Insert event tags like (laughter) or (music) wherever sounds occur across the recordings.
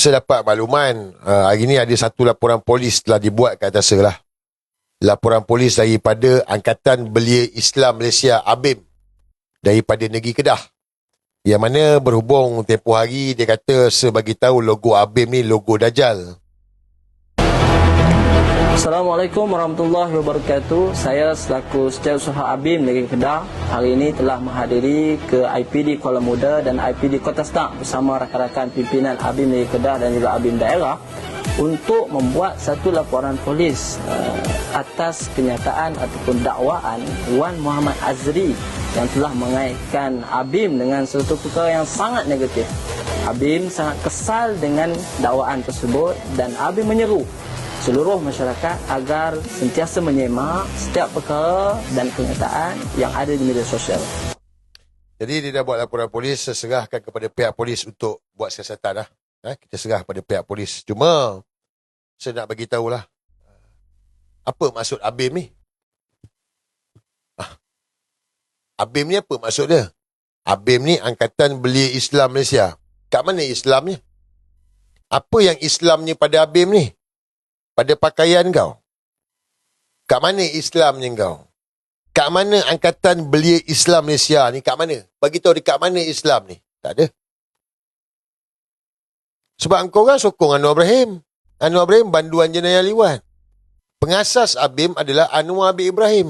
saya dapat makluman uh, hari ni ada satu laporan polis telah dibuat ke atas lah. Laporan polis daripada Angkatan Belia Islam Malaysia ABIM daripada negeri Kedah. Yang mana berhubung tempoh hari dia kata sebagi tahu logo ABIM ni logo Dajjal. Assalamualaikum warahmatullahi wabarakatuh. Saya selaku Setiausaha ABIM Negeri Kedah hari ini telah menghadiri ke IPD Kuala Muda dan IPD Kota Setak bersama rakan-rakan pimpinan ABIM Negeri Kedah dan juga ABIM daerah untuk membuat satu laporan polis uh, atas kenyataan ataupun dakwaan Wan Muhammad Azri yang telah mengaitkan ABIM dengan sesuatu perkara yang sangat negatif. ABIM sangat kesal dengan dakwaan tersebut dan ABIM menyeru seluruh masyarakat agar sentiasa menyemak setiap perkara dan kenyataan yang ada di media sosial. Jadi dia dah buat laporan polis, saya serahkan kepada pihak polis untuk buat siasatan lah. Eh, kita serah kepada pihak polis. Cuma, saya nak bagi tahulah. Apa maksud ABIM ni? Ah. ABIM ni apa maksud dia? ABIM ni Angkatan Belia Islam Malaysia. Kat mana Islamnya? Apa yang Islamnya pada ABIM ni? Pada pakaian kau? Kat mana Islamnya kau? Kat mana Angkatan Belia Islam Malaysia ni? Kat mana? Bagi tahu dekat mana Islam ni? Tak ada. Sebab engkau kan sokong Anwar Ibrahim. Anwar Ibrahim banduan jenayah liwan. Pengasas ABIM adalah Anwar bin Ibrahim.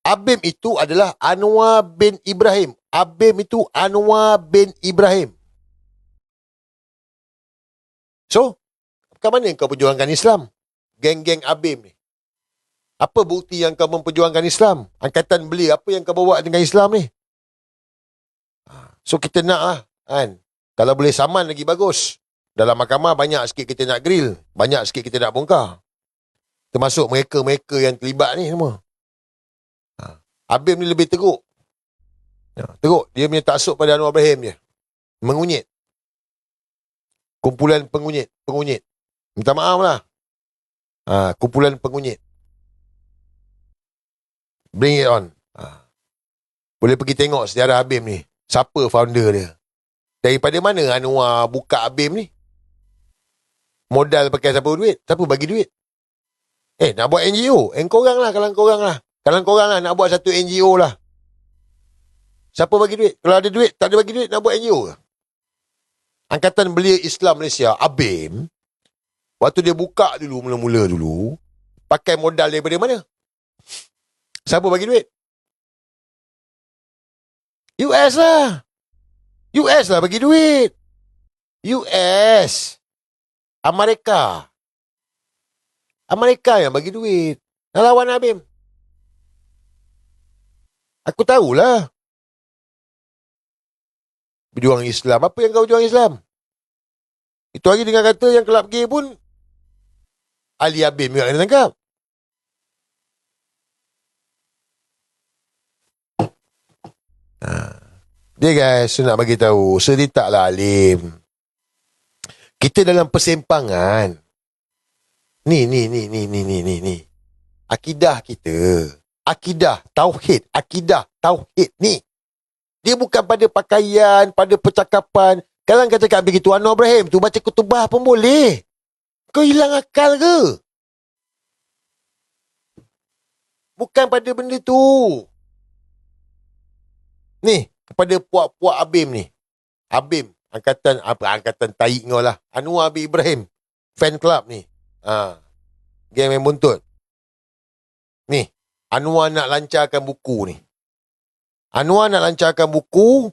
ABIM itu adalah Anwar bin Ibrahim. ABIM itu Anwar bin Ibrahim. So, kat mana kau perjuangkan Islam? Geng-geng Abim ni? Apa bukti yang kau memperjuangkan Islam? Angkatan beli, apa yang kau bawa dengan Islam ni? Ha, so kita nak lah, kan? Kalau boleh saman lagi bagus. Dalam mahkamah banyak sikit kita nak grill. Banyak sikit kita nak bongkar. Termasuk mereka-mereka yang terlibat ni semua. Ha. Abim ni lebih teruk. Ya, teruk. Dia punya taksub pada Anwar Ibrahim je. Mengunyit. Kumpulan pengunyit. Pengunyit. Minta maaf lah. Ha, kumpulan pengunyit. Bring it on. Ha. Boleh pergi tengok sejarah Abim ni. Siapa founder dia? Daripada mana Anwar buka Abim ni? Modal pakai siapa duit? Siapa bagi duit? Eh, nak buat NGO? Eh, korang lah, kalau korang lah. Kalau korang lah nak buat satu NGO lah. Siapa bagi duit? Kalau ada duit, tak ada bagi duit, nak buat NGO ke? Angkatan Belia Islam Malaysia, ABIM, Waktu dia buka dulu, mula-mula dulu, pakai modal daripada mana? Siapa bagi duit? US lah. US lah bagi duit. US. Amerika. Amerika yang bagi duit. Nak lawan Abim. Aku tahulah. Berjuang Islam. Apa yang kau berjuang Islam? Itu lagi dengan kata yang kelab gay pun Ali Abim juga kena tangkap. Ha. Dia guys, nak bagi tahu, saya taklah alim. Kita dalam persempangan. Ni, ni, ni, ni, ni, ni, ni, ni. Akidah kita. Akidah, tauhid, akidah, tauhid ni. Dia bukan pada pakaian, pada percakapan. Kalau kata kat begitu, Anwar Ibrahim tu baca kutubah pun boleh. Kau hilang akal ke? Bukan pada benda tu. Ni, kepada puak-puak Abim ni. Abim, angkatan apa? Angkatan tai kau lah. Anwar bin Ibrahim. Fan club ni. Ha. Geng main buntut. Ni, Anwar nak lancarkan buku ni. Anwar nak lancarkan buku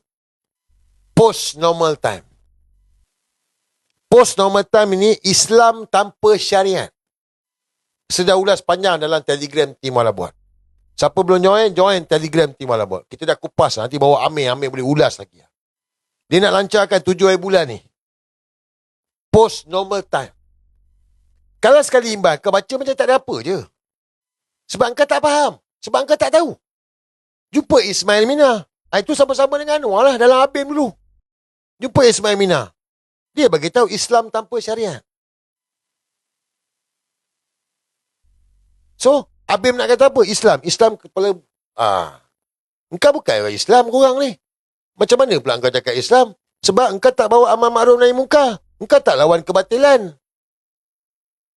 post normal time. Post normal time ini Islam tanpa syariat. Sedang ulas panjang dalam Telegram Tim Wala buat. Siapa belum join, join Telegram Tim Wala buat. Kita dah kupas nanti bawa Amir, Amir boleh ulas lagi. Dia nak lancarkan tujuh hari bulan ni. Post normal time. Kalau sekali imbas, kau baca macam tak ada apa je. Sebab kau tak faham. Sebab kau tak tahu. Jumpa Ismail Mina. Ah, itu sama-sama dengan Anwar lah dalam Abim dulu. Jumpa Ismail Mina. Dia bagi tahu Islam tanpa syariat. So, Abim nak kata apa? Islam. Islam kepala... Ah, Engkau bukan Islam korang ni. Macam mana pula engkau cakap Islam? Sebab engkau tak bawa amal ma'ruf nahi muka. Engkau tak lawan kebatilan.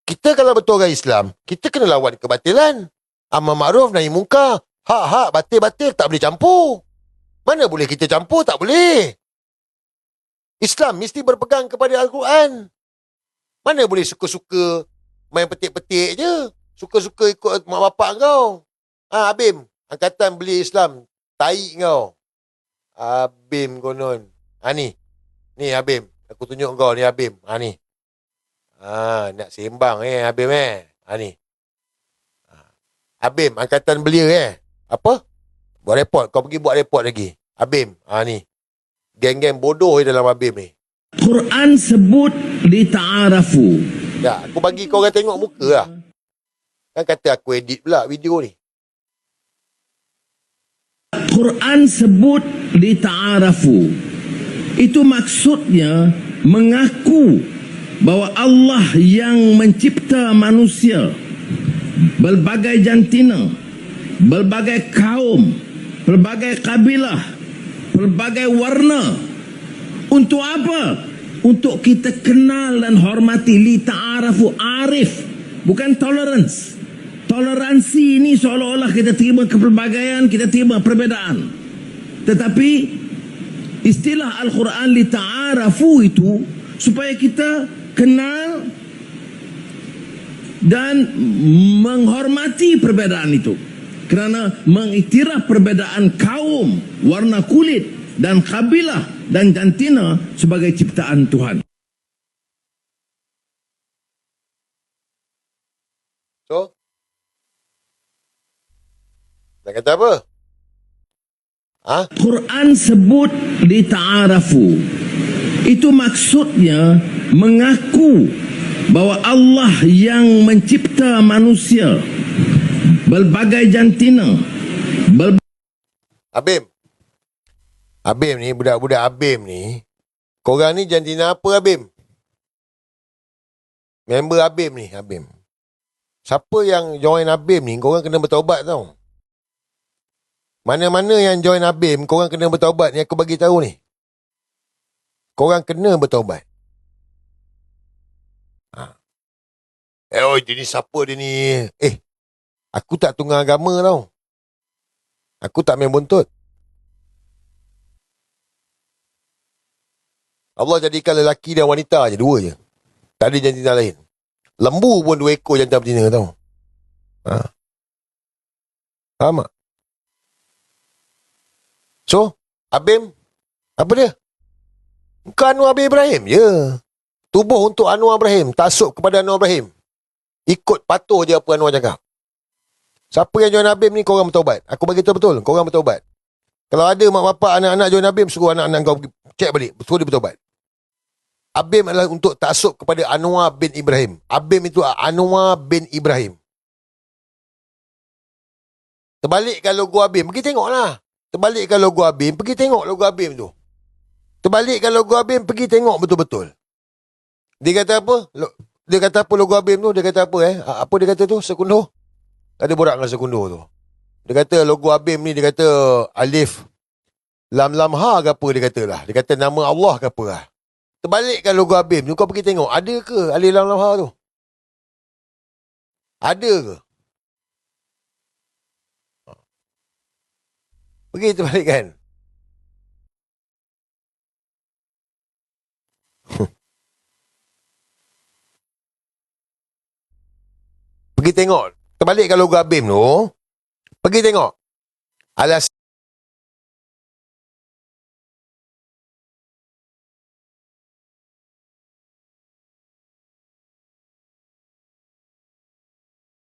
Kita kalau betul orang Islam, kita kena lawan kebatilan. Amar ma'ruf nahi mungkar. Hak-hak batil-batil tak boleh campur. Mana boleh kita campur? Tak boleh. Islam mesti berpegang kepada Al-Quran. Mana boleh suka-suka main petik-petik je. Suka-suka ikut mak bapak kau. Ha, Abim. Angkatan beli Islam. Tai kau. Abim konon. Ha ni. Ni Abim. Aku tunjuk kau ni Abim. Ha ni. Ha, nak sembang eh Abim eh. Ha ni. Ha. Abim, angkatan belia eh. Apa? Buat report. Kau pergi buat report lagi. Abim. Ha ni. Geng-geng bodoh dalam Abim ni. Quran sebut lita'arafu. Ya, aku bagi kau orang tengok muka lah. Kan kata aku edit pula video ni. Quran sebut lita'arafu. Itu maksudnya mengaku bahawa Allah yang mencipta manusia berbagai jantina, berbagai kaum, berbagai kabilah, berbagai warna. Untuk apa? Untuk kita kenal dan hormati li ta'arafu arif, bukan tolerance. Toleransi ini seolah-olah kita terima kepelbagaian, kita terima perbezaan. Tetapi istilah Al-Quran li ta'arafu itu supaya kita kenal dan menghormati perbezaan itu. Kerana mengiktiraf perbezaan kaum, warna kulit dan kabilah dan jantina sebagai ciptaan Tuhan. So, nak kata apa? Ha? Quran sebut lita'arafu. Itu maksudnya mengaku bahawa Allah yang mencipta manusia berbagai jantina, ber Abim. Abim ni, budak-budak Abim ni. Korang ni jantina apa Abim? Member Abim ni, Abim. Siapa yang join Abim ni, korang kena bertaubat tau. Mana-mana yang join Abim, korang kena bertaubat ni aku bagi tahu ni. Korang kena bertaubat. Ha. Eh, oi, dia ni siapa dia ni? Eh, aku tak tunggang agama tau. Aku tak main buntut. Allah jadikan lelaki dan wanita je, dua je. Tak ada jantina lain. Lembu pun dua ekor jantan betina tau. Ha. Faham tak? So, Abim, apa dia? Kau Anwar bin Ibrahim je. Tubuh untuk Anwar Ibrahim. Tasuk kepada Anwar Ibrahim. Ikut patuh je apa Anwar cakap. Siapa yang join Abim ni, korang bertaubat. Aku bagi tahu betul, korang bertaubat. Kalau ada mak bapak anak-anak join Abim, suruh anak-anak kau cek balik. Suruh dia bertaubat. Abim adalah untuk taksub kepada Anwar bin Ibrahim. Abim itu Anwar bin Ibrahim. Terbalikkan logo Abim. Pergi tengoklah. Terbalikkan logo Abim. Pergi tengok logo Abim tu. Terbalikkan logo Abim. Pergi tengok betul-betul. Dia kata apa? Dia kata apa logo Abim tu? Dia kata apa eh? Apa dia kata tu? Ada borak dengan sekundo tu. Dia kata logo Abim ni dia kata alif lam lam ha ke apa dia kata lah. Dia kata nama Allah ke apa lah. Terbalikkan logo Abim tu kau pergi tengok. Ada ke alif lam lam ha tu? Ada ke? Pergi terbalikkan. (laughs) Pergi tengok. Terbalikkan logo Abim tu. Pergi tengok. Alas